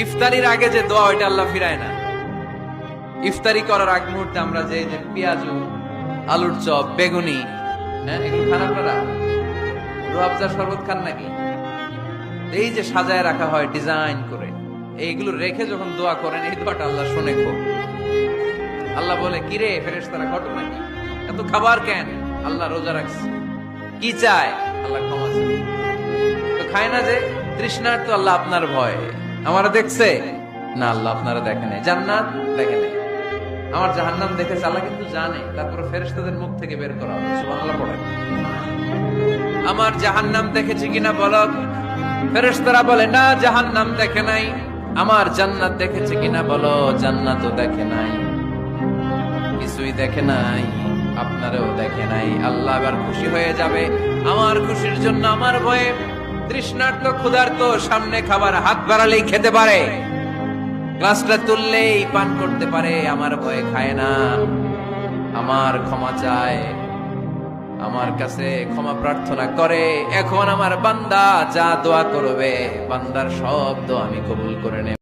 ইফতারির আগে যে দোয়া, ওইটা আল্লাহ ফিরায় না। ইফতারি করার আগ মুহূর্তে আমরা যে যে পেঁয়াজু, আলুর চপ, বেগুনি হ্যাঁ এগুলো খান শরবত খান নাকি? এই যে সাজায় রাখা হয় ডিজাইন করে, এইগুলো রেখে যখন দোয়া করেন, এই দোয়াটা আল্লাহ শুনে খুব। আল্লাহ বলে কিরে ফেরেস তারা ঘটনা কি? এত খাবার কেন? আল্লাহ রোজা রাখছে। কি চায়? আল্লাহ ক্ষমা চায়। তো খায় না যে তৃষ্ণার তো আল্লাহ আপনার ভয়। আমার দেখছে? না, আল্লাহ আপনারা দেখে নাই। জান্নাত দেখে নাই। আমার জাহান্নাম দেখেছে আল্লাহ কিন্তু জানে। তারপরে ফেরেশতাদের মুখ থেকে বের করা হবে। সুবহানাল্লাহ পড়ে আমার জাহান্নাম দেখেছি কিনা বলো ফেরেশতারা বলে, না, জাহান্নাম দেখে নাই। আমার জান্নাত দেখেছে কিনা বলো জান্নাতও দেখে নাই। কিছুই দেখে নাই। আপনারও দেখে নাই। আল্লাহ এবার খুশি হয়ে যাবে। আমার খুশির জন্য, আমার ভয়ে তৃষ্ণার্ত ক্ষুধার্ত সামনে খাবার হাত বাড়ালেই খেতে পারে। গ্লাসটা তুললেই পান করতে পারে, আমার ভয়ে খায় না। আমার ক্ষমা চায়, আমার কাছে ক্ষমা প্রার্থনা করে। এখন আমার বান্দা যা দোয়া করবে, বান্দার সব দোয়া আমি কবুল করে নেব।